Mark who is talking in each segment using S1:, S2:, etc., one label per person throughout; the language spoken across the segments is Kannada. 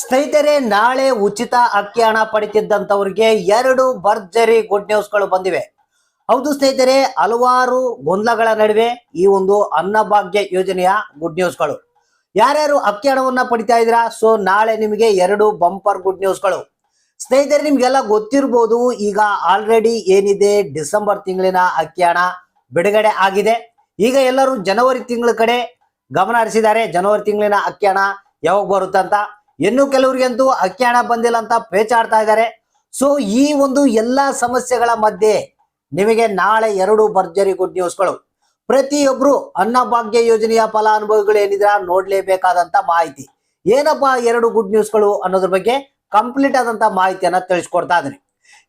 S1: ಸ್ನೇಹಿತರೆ, ನಾಳೆ ಉಚಿತ ಅಕ್ಕಿ ಹಣ ಪಡಿತಿದ್ದಂಥವ್ರಿಗೆ ಎರಡು ಭರ್ಜರಿ ಗುಡ್ ನ್ಯೂಸ್ಗಳು ಬಂದಿವೆ. ಹೌದು ಸ್ನೇಹಿತರೆ, ಹಲವಾರು ಗೊಂದಲಗಳ ನಡುವೆ ಈ ಒಂದು ಅನ್ನಭಾಗ್ಯ ಯೋಜನೆಯ ಗುಡ್ ನ್ಯೂಸ್ಗಳು ಯಾರ್ಯಾರು ಅಕ್ಕಿ ಹಣವನ್ನ ಪಡಿತಾ ಇದ್ದೀರಾ? ಸೊ ನಾಳೆ ನಿಮಗೆ ಎರಡು ಬಂಪರ್ ಗುಡ್ ನ್ಯೂಸ್ಗಳು ಸ್ನೇಹಿತರೆ, ನಿಮ್ಗೆಲ್ಲ ಗೊತ್ತಿರ್ಬೋದು, ಈಗ ಆಲ್ರೆಡಿ ಏನಿದೆ? ಡಿಸೆಂಬರ್ ತಿಂಗಳಿನ ಅಕ್ಕಿ ಹಣ ಬಿಡುಗಡೆ ಆಗಿದೆ. ಈಗ ಎಲ್ಲರೂ ಜನವರಿ ತಿಂಗಳ ಕಡೆ ಗಮನ ಹರಿಸಿದ್ದಾರೆ. ಜನವರಿ ತಿಂಗಳಿನ ಅಕ್ಕಿ ಹಣ ಯಾವಾಗ ಬರುತ್ತಂತ ಇನ್ನು ಕೆಲವರಿಗಂತೂ ಅಕ್ಕಿ ಹಣ ಬಂದಿಲ್ಲ ಅಂತ ಪೇಚಾಡ್ತಾ ಇದ್ದಾರೆ. ಸೊ ಈ ಒಂದು ಎಲ್ಲಾ ಸಮಸ್ಯೆಗಳ ಮಧ್ಯೆ ನಿಮಗೆ ನಾಳೆ ಎರಡು ಭರ್ಜರಿ ಗುಡ್ ನ್ಯೂಸ್ಗಳು ಪ್ರತಿಯೊಬ್ರು ಅನ್ನಭಾಗ್ಯ ಯೋಜನೆಯ ಫಲಾನುಭವಿಗಳು ಏನಿದ್ರ ನೋಡ್ಲೇಬೇಕಾದಂತ ಮಾಹಿತಿ. ಏನಪ್ಪಾ ಎರಡು ಗುಡ್ ನ್ಯೂಸ್ಗಳು ಅನ್ನೋದ್ರ ಬಗ್ಗೆ ಕಂಪ್ಲೀಟ್ ಆದಂತ ಮಾಹಿತಿಯನ್ನ ತಿಳಿಸ್ಕೊಡ್ತಾ ಇದ್ದೀನಿ.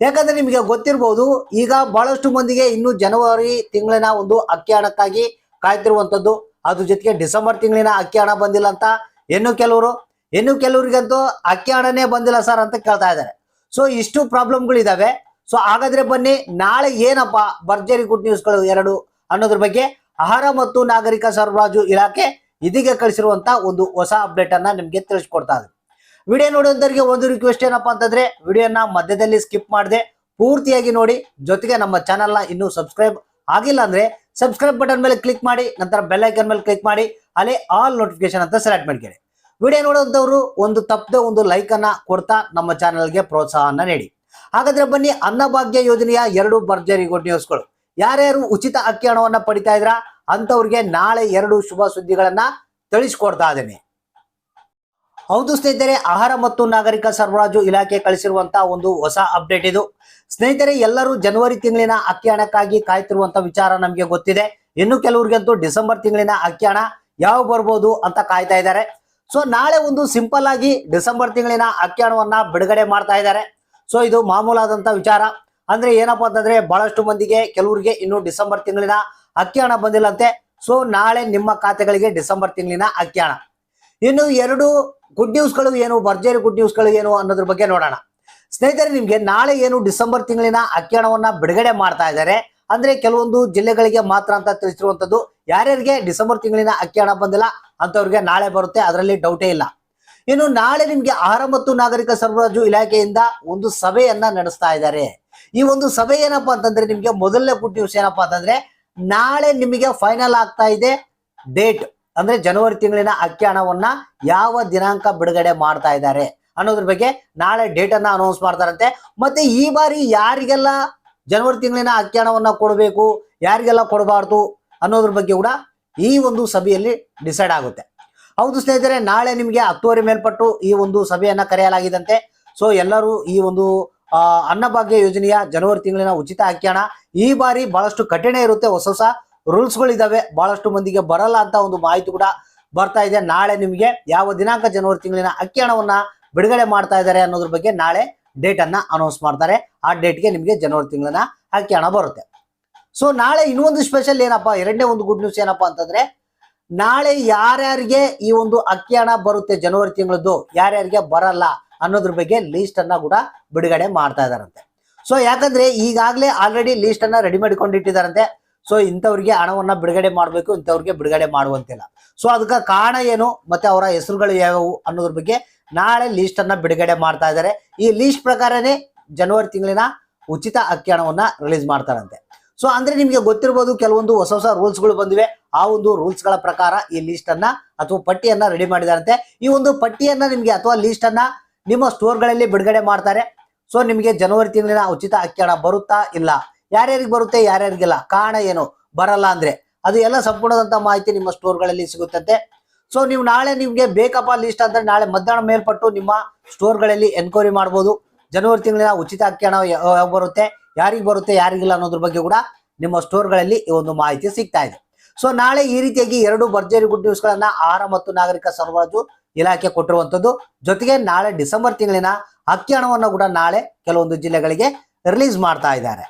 S1: ಯಾಕಂದ್ರೆ ನಿಮಗೆ ಗೊತ್ತಿರಬಹುದು ಈಗ ಬಹಳಷ್ಟು ಮಂದಿಗೆ ಇನ್ನು ಜನವರಿ ತಿಂಗಳಿನ ಒಂದು ಅಕ್ಕಿ ಹಣಕ್ಕಾಗಿ ಕಾಯ್ತಿರುವಂತದ್ದು. ಅದ್ರ ಜೊತೆಗೆ ಡಿಸೆಂಬರ್ ತಿಂಗಳಿನ ಅಕ್ಕಿ ಹಣ ಬಂದಿಲ್ಲ ಅಂತ ಇನ್ನು ಕೆಲವರು ಇನ್ನು ಕೆಲವರಿಗಂತೂ ಅಕ್ಕಿ ಹಣನೇ ಬಂದಿಲ್ಲ ಸರ್ ಅಂತ ಕೇಳ್ತಾ ಇದ್ದಾರೆ. ಸೊ ಇಷ್ಟು ಪ್ರಾಬ್ಲಮ್ಗಳಿದಾವೆ ಸೊ ಹಾಗಾದ್ರೆ ಬನ್ನಿ, ನಾಳೆ ಏನಪ್ಪ ಭರ್ಜರಿ ಗುಡ್ ನ್ಯೂಸ್ಗಳು ಎರಡು ಅನ್ನೋದ್ರ ಬಗ್ಗೆ ಆಹಾರ ಮತ್ತು ನಾಗರಿಕ ಸರಬರಾಜು ಇಲಾಖೆ ಇದೀಗ ಕಳಿಸಿರುವಂತ ಒಂದು ಹೊಸ ಅಪ್ಡೇಟ್ ಅನ್ನ ನಿಮ್ಗೆ ತಿಳಿಸ್ಕೊಡ್ತಾ ಇದೆ. ವಿಡಿಯೋ ನೋಡುವಂತವರಿಗೆ ಒಂದು ರಿಕ್ವೆಸ್ಟ್ ಏನಪ್ಪಾ ಅಂತಂದ್ರೆ, ವಿಡಿಯೋನ ಮಧ್ಯದಲ್ಲಿ ಸ್ಕಿಪ್ ಮಾಡದೆ ಪೂರ್ತಿಯಾಗಿ ನೋಡಿ. ಜೊತೆಗೆ ನಮ್ಮ ಚಾನೆಲ್ನ ಇನ್ನೂ ಸಬ್ಸ್ಕ್ರೈಬ್ ಆಗಿಲ್ಲ ಅಂದ್ರೆ ಸಬ್ಸ್ಕ್ರೈಬ್ ಬಟನ್ ಮೇಲೆ ಕ್ಲಿಕ್ ಮಾಡಿ, ನಂತರ ಬೆಲ್ ಐಕನ್ ಮೇಲೆ ಕ್ಲಿಕ್ ಮಾಡಿ, ಅಲ್ಲಿ ಆಲ್ ನೋಟಿಫಿಕೇಶನ್ ಅಂತ ಸೆಲೆಕ್ಟ್ ಮಾಡ್ಕೊಳ್ಳಿ. ವಿಡಿಯೋ ನೋಡುವಂತವ್ರು ಒಂದು ತಪ್ಪದೆ ಒಂದು ಲೈಕ್ ಅನ್ನ ಕೊಡ್ತಾ ನಮ್ಮ ಚಾನಲ್ಗೆ ಪ್ರೋತ್ಸಾಹನ ನೀಡಿ. ಹಾಗಾದ್ರೆ ಬನ್ನಿ ಅನ್ನಭಾಗ್ಯ ಯೋಜನೆಯ ಎರಡು ಭರ್ಜರಿ ಗುಡ್ ನ್ಯೂಸ್ಗಳು ಯಾರ್ಯಾರು ಉಚಿತ ಅಕ್ಕಿ ಹಣವನ್ನ ಪಡಿತಾ ಇದ್ರ ಅಂತವ್ರಿಗೆ ನಾಳೆ ಎರಡು ಶುಭ ಸುದ್ದಿಗಳನ್ನ ತಿಳಿಸ್ಕೊಡ್ತಾ ಇದ್ದೀನಿ. ಹೌದು ಸ್ನೇಹಿತರೆ, ಆಹಾರ ಮತ್ತು ನಾಗರಿಕ ಸರಬರಾಜು ಇಲಾಖೆ ಕಳಿಸಿರುವಂತಹ ಒಂದು ಹೊಸ ಅಪ್ಡೇಟ್ ಇದು. ಸ್ನೇಹಿತರೆ, ಎಲ್ಲರೂ ಜನವರಿ ತಿಂಗಳಿನ ಅಕ್ಕಿ ಹಣಕ್ಕಾಗಿ ಕಾಯ್ತಿರುವಂತ ವಿಚಾರ ನಮಗೆ ಗೊತ್ತಿದೆ. ಇನ್ನು ಕೆಲವರಿಗಂತೂ ಡಿಸೆಂಬರ್ ತಿಂಗಳಿನ ಅಕ್ಕಿ ಹಣ ಯಾವ ಬರ್ಬೋದು ಅಂತ ಕಾಯ್ತಾ ಇದ್ದಾರೆ. ಸೊ ನಾಳೆ ಒಂದು ಸಿಂಪಲ್ ಆಗಿ ಡಿಸೆಂಬರ್ ತಿಂಗಳಿನ ಅಕ್ಕಿ ಬಿಡುಗಡೆ ಮಾಡ್ತಾ ಇದ್ದಾರೆ. ಸೊ ಇದು ಮಾಮೂಲಾದಂತ ವಿಚಾರ. ಅಂದ್ರೆ ಏನಪ್ಪಾ ಅಂತಂದ್ರೆ ಬಹಳಷ್ಟು ಮಂದಿಗೆ, ಕೆಲವರಿಗೆ ಇನ್ನು ಡಿಸೆಂಬರ್ ತಿಂಗಳಿನ ಅಕ್ಕಿ ಹಣ ಬಂದಿಲ್ಲಂತೆ. ಸೊ ನಾಳೆ ನಿಮ್ಮ ಖಾತೆಗಳಿಗೆ ಡಿಸೆಂಬರ್ ತಿಂಗಳಿನ ಅಕ್ಕಿ ಇನ್ನು ಎರಡು ಗುಡ್ ನ್ಯೂಸ್ಗಳು ಏನು, ಭರ್ಜರಿ ಗುಡ್ ನ್ಯೂಸ್ಗಳು ಏನು ಅನ್ನೋದ್ರ ಬಗ್ಗೆ ನೋಡೋಣ. ಸ್ನೇಹಿತರೆ, ನಿಮ್ಗೆ ನಾಳೆ ಏನು ಡಿಸೆಂಬರ್ ತಿಂಗಳಿನ ಅಕ್ಕಿ ಬಿಡುಗಡೆ ಮಾಡ್ತಾ ಇದ್ದಾರೆ. ಅಂದ್ರೆ ಕೆಲವೊಂದು ಜಿಲ್ಲೆಗಳಿಗೆ ಮಾತ್ರ ಅಂತ ತಿಳಿಸಿರುವಂತದ್ದು, ಯಾರ್ಯಾರಿಗೆ ಡಿಸೆಂಬರ್ ತಿಂಗಳಿನ ಅಕ್ಕಿ ಬಂದಿಲ್ಲ ಅಂತವ್ರಿಗೆ ನಾಳೆ ಬರುತ್ತೆ, ಅದರಲ್ಲಿ ಡೌಟೇ ಇಲ್ಲ. ಇನ್ನು ನಾಳೆ ನಿಮ್ಗೆ ಆಹಾರ ಮತ್ತು ನಾಗರಿಕ ಸರಬರಾಜು ಇಲಾಖೆಯಿಂದ ಒಂದು ಸಭೆಯನ್ನ ನಡೆಸ್ತಾ ಇದ್ದಾರೆ. ಈ ಒಂದು ಸಭೆ ಏನಪ್ಪಾ ಅಂತಂದ್ರೆ ನಿಮ್ಗೆ ಮೊದಲನೇ ಗುಡ್ ನ್ಯೂಸ್ ಏನಪ್ಪಾ ಅಂತಂದ್ರೆ ನಾಳೆ ನಿಮಗೆ ಫೈನಲ್ ಆಗ್ತಾ ಇದೆ ಡೇಟ್ ಅಂದ್ರೆ ಜನವರಿ ತಿಂಗಳಿನ ಅಕ್ಕಿ ಹಣವನ್ನ ಯಾವ ದಿನಾಂಕ ಬಿಡುಗಡೆ ಮಾಡ್ತಾ ಇದ್ದಾರೆ ಅನ್ನೋದ್ರ ಬಗ್ಗೆ ನಾಳೆ ಡೇಟ್ ಅನ್ನ ಅನೌನ್ಸ್ ಮಾಡ್ತಾರಂತೆ. ಮತ್ತೆ ಈ ಬಾರಿ ಯಾರಿಗೆಲ್ಲ ಜನವರಿ ತಿಂಗಳಿನ ಅಕ್ಕಿ ಹಣವನ್ನ ಕೊಡಬೇಕು, ಯಾರಿಗೆಲ್ಲ ಕೊಡಬಾರ್ದು ಅನ್ನೋದ್ರ ಬಗ್ಗೆ ಕೂಡ ಈ ಒಂದು ಸಭೆಯಲ್ಲಿ ಡಿಸೈಡ್ ಆಗುತ್ತೆ. ಹೌದು ಸ್ನೇಹಿತರೆ, ನಾಳೆ ನಿಮಗೆ ಹತ್ತುವರೆ ಮೇಲ್ಪಟ್ಟು ಈ ಒಂದು ಸಭೆಯನ್ನ ಕರೆಯಲಾಗಿದಂತೆ. ಸೊ ಎಲ್ಲರೂ ಈ ಒಂದು ಅನ್ನಭಾಗ್ಯ ಯೋಜನೆಯ ಜನವರಿ ತಿಂಗಳಿನ ಉಚಿತ ಹಣ ಈ ಬಾರಿ ಬಹಳಷ್ಟು ಕಠಿಣ ಇರುತ್ತೆ. ಹೊಸ ಹೊಸ ರೂಲ್ಸ್ಗಳಿದ್ದಾವೆ ಬಹಳಷ್ಟು ಮಂದಿಗೆ ಬರಲ್ಲ ಅಂತ ಒಂದು ಮಾಹಿತಿ ಕೂಡ ಬರ್ತಾ ಇದೆ. ನಾಳೆ ನಿಮಗೆ ಯಾವ ದಿನಾಂಕ ಜನವರಿ ತಿಂಗಳಿನ ಅಕ್ಕಿ ಹಣವನ್ನ ಬಿಡುಗಡೆ ಮಾಡ್ತಾ ಇದ್ದಾರೆ ಅನ್ನೋದ್ರ ಬಗ್ಗೆ ನಾಳೆ ಡೇಟ್ ಅನ್ನ ಅನೌನ್ಸ್ ಮಾಡ್ತಾರೆ. ಆ ಡೇಟ್ಗೆ ನಿಮಗೆ ಜನವರಿ ತಿಂಗಳಿನ ಅಕ್ಕಿ ಹಣ ಬರುತ್ತೆ. ಸೊ ನಾಳೆ ಇನ್ನೊಂದು ಸ್ಪೆಷಲ್ ಏನಪ್ಪಾ? ಎರಡನೇ ಒಂದು ಗುಡ್ ನ್ಯೂಸ್ ಏನಪ್ಪಾ ಅಂತಂದ್ರೆ, ನಾಳೆ ಯಾರ್ಯಾರಿಗೆ ಈ ಒಂದು ಅಕ್ಕಿ ಹಣ ಬರುತ್ತೆ ಜನವರಿ ತಿಂಗಳದ್ದು, ಯಾರ್ಯಾರಿಗೆ ಬರಲ್ಲ ಅನ್ನೋದ್ರ ಬಗ್ಗೆ ಲೀಸ್ಟ್ ಅನ್ನ ಕೂಡ ಬಿಡುಗಡೆ ಮಾಡ್ತಾ ಇದಾರಂತೆ. ಸೊ ಯಾಕಂದ್ರೆ ಈಗಾಗಲೇ ಆಲ್ರೆಡಿ ಲೀಸ್ಟ್ ಅನ್ನ ರೆಡಿ ಮಾಡಿಕೊಂಡಿಟ್ಟಿದಾರಂತೆ ಸೊ ಇಂಥವ್ರಿಗೆ ಹಣವನ್ನ ಬಿಡುಗಡೆ ಮಾಡಬೇಕು, ಇಂಥವ್ರಿಗೆ ಬಿಡುಗಡೆ ಮಾಡುವಂತಿಲ್ಲ. ಸೊ ಅದಕ್ಕೆ ಕಾರಣ ಏನು, ಮತ್ತೆ ಅವರ ಹೆಸರುಗಳು ಯಾವುವು ಅನ್ನೋದ್ರ ಬಗ್ಗೆ ನಾಳೆ ಲೀಸ್ಟ್ ಅನ್ನ ಬಿಡುಗಡೆ ಮಾಡ್ತಾ ಇದ್ದಾರೆ ಈ ಲೀಸ್ಟ್ ಪ್ರಕಾರನೇ ಜನವರಿ ತಿಂಗಳಿನ ಉಚಿತ ಅಕ್ಕಿ ಹಣವನ್ನ ರಿಲೀಸ್ ಮಾಡ್ತಾರಂತೆ. ಸೊ ಅಂದ್ರೆ ನಿಮಗೆ ಗೊತ್ತಿರ್ಬೋದು ಕೆಲವೊಂದು ಹೊಸ ಹೊಸ ರೂಲ್ಸ್ಗಳು ಬಂದಿವೆ. ಆ ಒಂದು ರೂಲ್ಸ್ಗಳ ಪ್ರಕಾರ ಈ ಲಿಸ್ಟ್ ಅನ್ನ ಅಥವಾ ಪಟ್ಟಿಯನ್ನ ರೆಡಿ ಮಾಡಿದಾರಂತೆ. ಈ ಒಂದು ಪಟ್ಟಿಯನ್ನ ನಿಮಗೆ ಅಥವಾ ಲಿಸ್ಟ್ ಅನ್ನ ನಿಮ್ಮ ಸ್ಟೋರ್ಗಳಲ್ಲಿ ಬಿಡುಗಡೆ ಮಾಡ್ತಾರೆ. ಸೊ ನಿಮಗೆ ಜನವರಿ ತಿಂಗಳಿನ ಉಚಿತ ಅಕ್ಕಿ ಹಣ ಬರುತ್ತಾ ಇಲ್ಲ? ಯಾರ್ಯಾರಿಗೆ ಬರುತ್ತೆ, ಯಾರ್ಯಾರಿಗಿಲ್ಲ? ಕಾರಣ ಏನು? ಬರಲ್ಲ ಅಂದ್ರೆ. ಅದು ಎಲ್ಲ ಸಂಪೂರ್ಣದಂತ ಮಾಹಿತಿ ನಿಮ್ಮ ಸ್ಟೋರ್ಗಳಲ್ಲಿ ಸಿಗುತ್ತಂತೆ. ಸೊ ನೀವು ನಾಳೆ ನಿಮ್ಗೆ ಬೇಕಪ್ಪ ಲಿಸ್ಟ್ ಅಂದ್ರೆ ನಾಳೆ ಮಧ್ಯಾಹ್ನ ಮೇಲ್ಪಟ್ಟು ನಿಮ್ಮ ಸ್ಟೋರ್ಗಳಲ್ಲಿ ಎನ್ಕ್ವೈರಿ ಮಾಡ್ಬೋದು. ಜನವರಿ ತಿಂಗಳಿನ ಉಚಿತ ಅಕ್ಕಿ ಹಣ ಬರುತ್ತೆ? ಯಾರಿಗೆ ಬರುತ್ತೆ, ಯಾರಿಗಿಲ್ಲ ಅನ್ನೋದ್ರ ಬಗ್ಗೆ ಕೂಡ ನಿಮ್ಮ ಸ್ಟೋರ್ಗಳಲ್ಲಿ ಈ ಒಂದು ಮಾಹಿತಿ ಸಿಗ್ತಾ ಇದೆ. ಸೊ ನಾಳೆ ಈ ರೀತಿಯಾಗಿ ಎರಡು ಭರ್ಜರಿ ಗುಡ್ ನ್ಯೂಸ್ಗಳನ್ನ ಆಹಾರ ಮತ್ತು ನಾಗರಿಕ ಸರಬರಾಜು ಇಲಾಖೆ ಕೊಟ್ಟಿರುವಂತದ್ದು ಜೊತೆಗೆ ನಾಳೆ ಡಿಸೆಂಬರ್ ತಿಂಗಳಿನ ಅಕ್ಕಿ ಹಣವನ್ನು ಕೂಡ ನಾಳೆ ಕೆಲವೊಂದು ಜಿಲ್ಲೆಗಳಿಗೆ ರಿಲೀಸ್ ಮಾಡ್ತಾ ಇದ್ದಾರೆ.